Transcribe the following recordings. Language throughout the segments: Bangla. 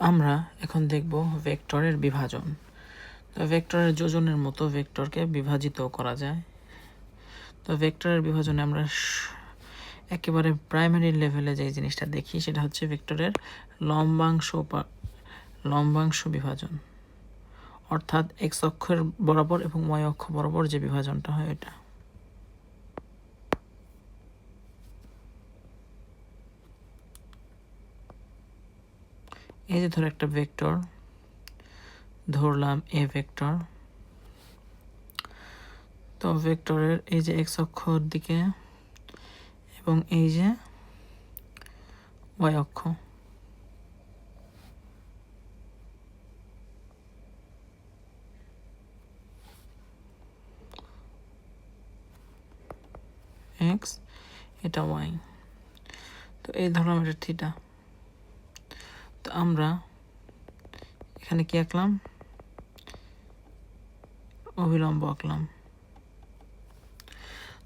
আমরা এখন দেখব ভেক্টরের বিভাজন। তো ভেক্টরের যোজনের মতো ভেক্টরকে বিভাজিত করা যায়। তো ভেক্টরের বিভাজনে আমরা একেবারে প্রাইমারি লেভেলে যে জিনিসটা দেখি, সেটা হচ্ছে ভেক্টরের লম্বাংশ লম্বাংশ বিভাজন। অর্থাৎ এক্স অক্ষের বরাবর এবং ওয়াই অক্ষ বরাবর যে বিভাজনটা হয় এটা এই যে ধরো একটা ভেক্টর ধরলাম এ ভেক্টর তো ভেক্টরের এই যে এক্স অক্ষর দিকে এবং এই যে ওয়াই অক্ষ। এক্স এটা ওয়াই তো এই ধরলাম এটা থিটা তো আমরা এখানে কি আঁকলাম? অবিলম্ব আঁকলাম।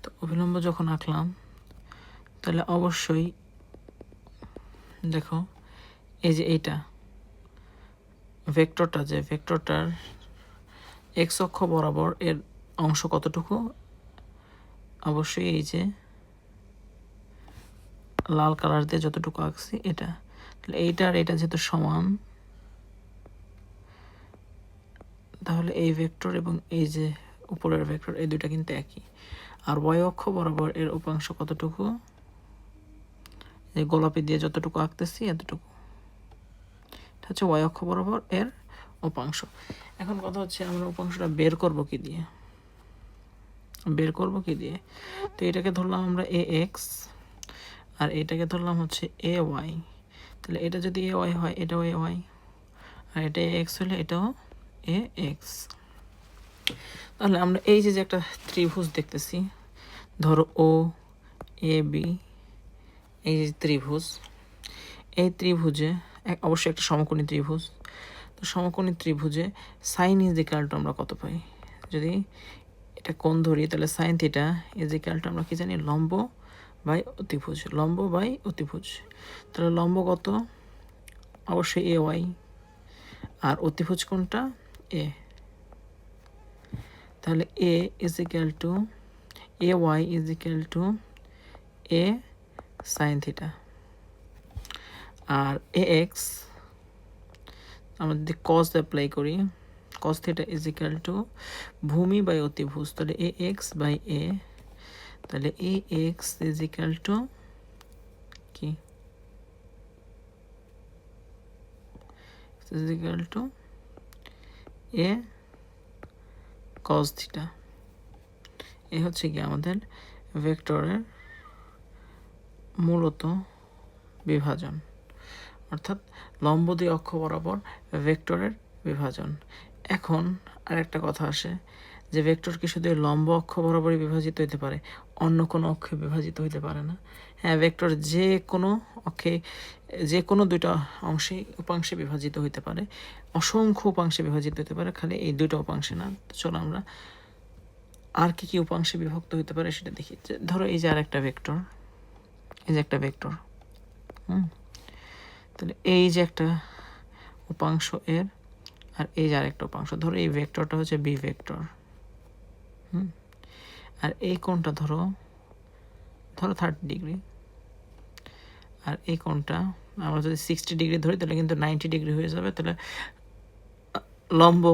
তো অবিলম্ব যখন আঁকলাম, তাহলে অবশ্যই দেখো, এই যে এইটা, ভেক্টরটা যে ভেক্টরটার এক্স অক্ষ বরাবর এর অংশ কতটুকু? অবশ্যই এই যে লাল কালার দিয়ে যতটুকু আঁকছি এটা। তাহলে এইটা আর এটা যেহেতু সমান, তাহলে এই ভেক্টর এবং এই যে উপরের ভেক্টর, এই দুইটা কিন্তু একই। আর ওয়াই অক্ষ বরাবর এর উপাংশ কতটুকু? যে গোলাপি দিয়ে যতটুকু আঁকতেছি এতটুকু। এটা হচ্ছে ওয়াই অক্ষ বরাবর এর উপাংশ। এখন কথা হচ্ছে আমরা উপাংশটা বের করব কি দিয়ে? বের করব কি দিয়ে? তো এটাকে ধরলাম আমরা এ এক্স আর এটাকে ধরলাম হচ্ছে এ ওয়াই তাহলে এটা যদি এ ওয়াই হয়, এটাও এ ওয়াই। আর এটা এ এক্স হলে এটাও এ এক্স। তাহলে আমরা এই যে একটা ত্রিভুজ দেখতেছি, ধরো ও, এ, বি, এই যে ত্রিভুজ, এই ত্রিভুজে এক, অবশ্যই একটা সমকোণী ত্রিভুজ। তো সমকোণী ত্রিভুজে সাইন ইজ ইকালটা আমরা কত পাই? যদি এটা কোণ ধরি, তাহলে সাইন থিটা ইজ ইকালটা আমরা কি জানি? লম্ব বাই অতিভুজ, লম্ব বাই অতিভুজ। তাহলে লম্ব কত? অবশ্যই এ, ওয়াই। আর অতিভুজ কোনটা? এ। তাহলে A is equal to A, Y is equal to A sine theta R A, X আমরা যদি কস অ্যাপ্লাই করি cos theta is equal to ভূমি বাই অতিভুজ, তাহলে এ, এক্স বাই এ। তাহলে A X is equal to কি? Is equal to A cos theta A হচ্ছে কি আমাদের ভেক্টরের মূলত বিভাজন। অর্থাৎ লম্ব দিয়ে অক্ষ বরাবর ভেক্টরের বিভাজন। এখন আরেকটা কথা আসে। যে ভেক্টরকে শুধু লম্ব অক্ষ বরাবরই বিভাজিত হতে পারে, অন্য কোনো অক্ষে বিভাজিত হতে পারে না। হ্যাঁ ভেক্টর যে কোনো অক্ষে, যে কোনো দুইটা অংশে, উপাংশে বিভাজিত হতে পারে, অসংখ্য উপাংশে বিভাজিত হতে পারে, খালি এই দুইটা উপাংশে না। চলো আমরা আর কি কি উপাংশে বিভক্ত হতে পারে সেটা দেখি। ধরো এই যে আর একটা ভেক্টর এই যে একটা ভেক্টর হুম, তাহলে এই যে একটা উপাংশ এর আর এই যে আরেকটা উপাংশ, ধরো এই ভেক্টরটা হচ্ছে বি ভেক্টর হুম। আর এই কোণটা ধরো ধরো থার্টি ডিগ্রি আর এই কোণটা, আমরা যদি সিক্সটি ডিগ্রি ধরি, তাহলে কিন্তু নাইনটি ডিগ্রি হয়ে যাবে, তাহলে লম্ব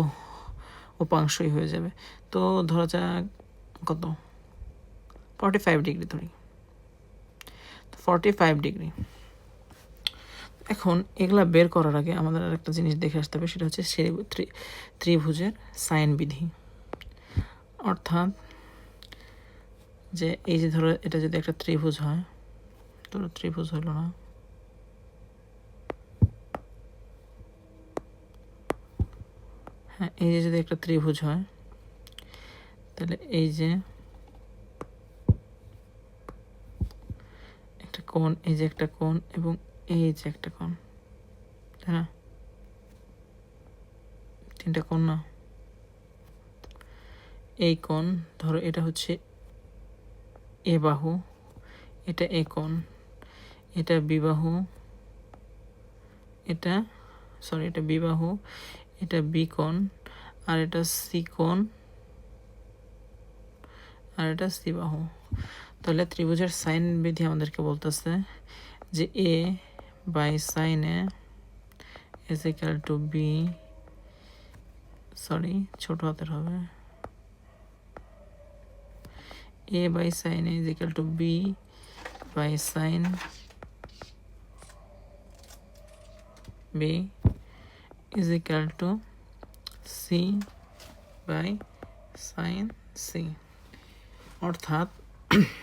উপাংশই হয়ে যাবে। তো ধরা যাক কত? ফর্টি ফাইভ ডিগ্রি ধরি। ফর্টি ফাইভ ডিগ্রি এখন এগুলা বের করার আগে আমাদের আর একটা জিনিস দেখে আসতে হবে, সেটা হচ্ছে ত্রিভুজের সাইন বিধি। অর্থাৎ যে এই যে ধরো এটা যদি একটা ত্রিভুজ হয়, ধরো ত্রিভুজ হলো না। হ্যাঁ এই যে যদি একটা ত্রিভুজ হয়, তাহলে এই যে একটা কোণ, এই যে একটা কোণ এবং এই যে একটা কোণ, তাই না? তিনটা কোণ না? এই কোণ, ধরো এটা হচ্ছে এ বাহু, এটা এ কোণ, এটা বিবাহু এটা সরি এটা বি বাহু, এটা বি কোণ, আর এটা সি কোণ, আর এটা সি বাহু। তাহলে ত্রিভুজের সাইন বিধি আমাদেরকে বলতেছে যে A by sine A is equal to B sorry ছোট হাতের হবে। A by sine A is equal to B by sine B is equal to C by sine C অর্থাৎ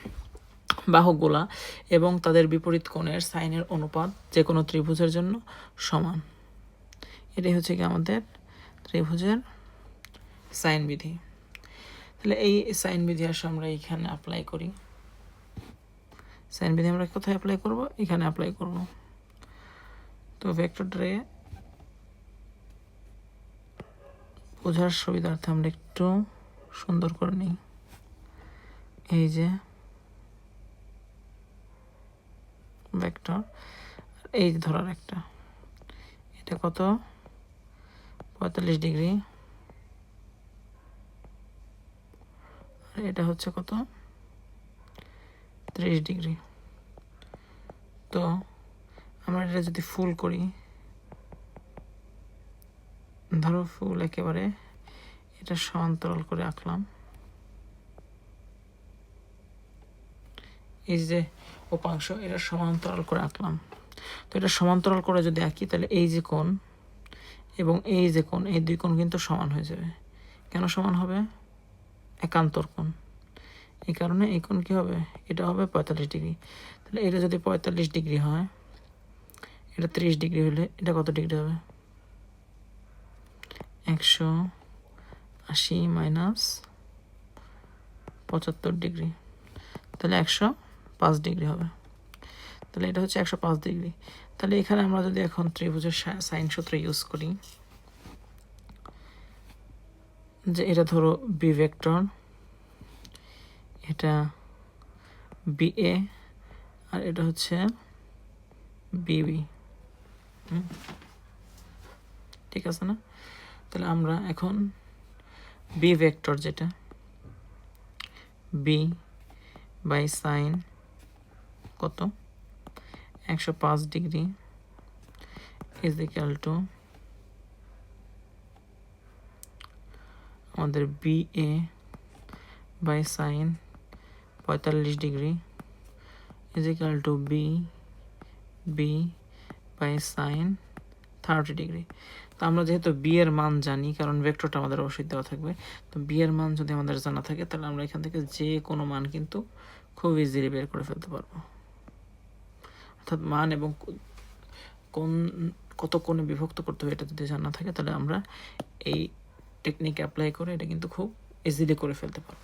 বাহুগুলা এবং তাদের বিপরীত কোণের সাইনের অনুপাত যে কোনো ত্রিভুজের জন্য সমান। এটাই হচ্ছে কি আমাদের ত্রিভুজের সাইন বিধি। তাহলে এই সাইন বিধি আসলে আমরা এখানে অ্যাপ্লাই করি। সাইন বিধি আমরা কোথায় অ্যাপ্লাই করব? এখানে অ্যাপ্লাই করব। তো ভেক্টর ড্রে বোঝার সুবিধার্থে আমরা একটু সুন্দর করে নিই। এই যে ভেক্টর এই ধরার একটা। এটা কত? পঁয়তাল্লিশ ডিগ্রি এটা হচ্ছে কত? ত্রিশ ডিগ্রি। তো আমরা এটা যদি ফুল করি, ধরো ফুল একেবারে এটা সমান্তরাল করে আঁকলাম। এই যে উপাংশ, এটা সমান্তরাল করে আঁকলাম। তো এটা সমান্তরাল করে যদি আঁকি, তাহলে এই যে কোণ এবং এই যে কোণ, এই দুই কোণ কিন্তু সমান হয়ে যাবে। কেন সমান হবে? একান্তর কোণ এই কারণে এই কোণ কী হবে? এটা হবে পঁয়তাল্লিশ ডিগ্রি। তাহলে এটা যদি পঁয়তাল্লিশ ডিগ্রি হয়, এটা ত্রিশ ডিগ্রি হলে এটা কত ডিগ্রি হবে? একশো আশি মাইনাস পঁচাত্তর ডিগ্রি। তাহলে একশো পাঁচ ডিগ্রি হবে। তাহলে এটা হচ্ছে একশো পাঁচ ডিগ্রি। তাহলে এখানে আমরা যদি এখন ত্রিভুজের সাইন সূত্র ইউজ করি যে এটা ধরো বি ভেক্টর এটা বি এ আর এটা হচ্ছে বিবি ঠিক আছে না? তাহলে আমরা এখন বি ভেক্টর যেটা বি বাই সাইন কত? একশো পাঁচ ডিগ্রি ইজ ইকাল টু আমাদের বি এ বাই সাইন পঁয়তাল্লিশ degree is equal to B B by sine thirty degree তো আমরা যেহেতু বি এর মান জানি, কারণ ভেক্টরটা আমাদের অবশ্যই দেওয়া থাকবে, তো বি এর মান যদি আমাদের জানা থাকে, তাহলে আমরা এখান থেকে যে কোনো মান কিন্তু খুব ইজিলি বের করে ফেলতে পারব। অর্থাৎ মান এবং কোন, কত কোণে বিভক্ত করতে হবে এটা যদি জানা থাকে, তাহলে আমরা এই টেকনিক অ্যাপ্লাই করে এটা কিন্তু খুব ইজিলি করে ফেলতে পারব।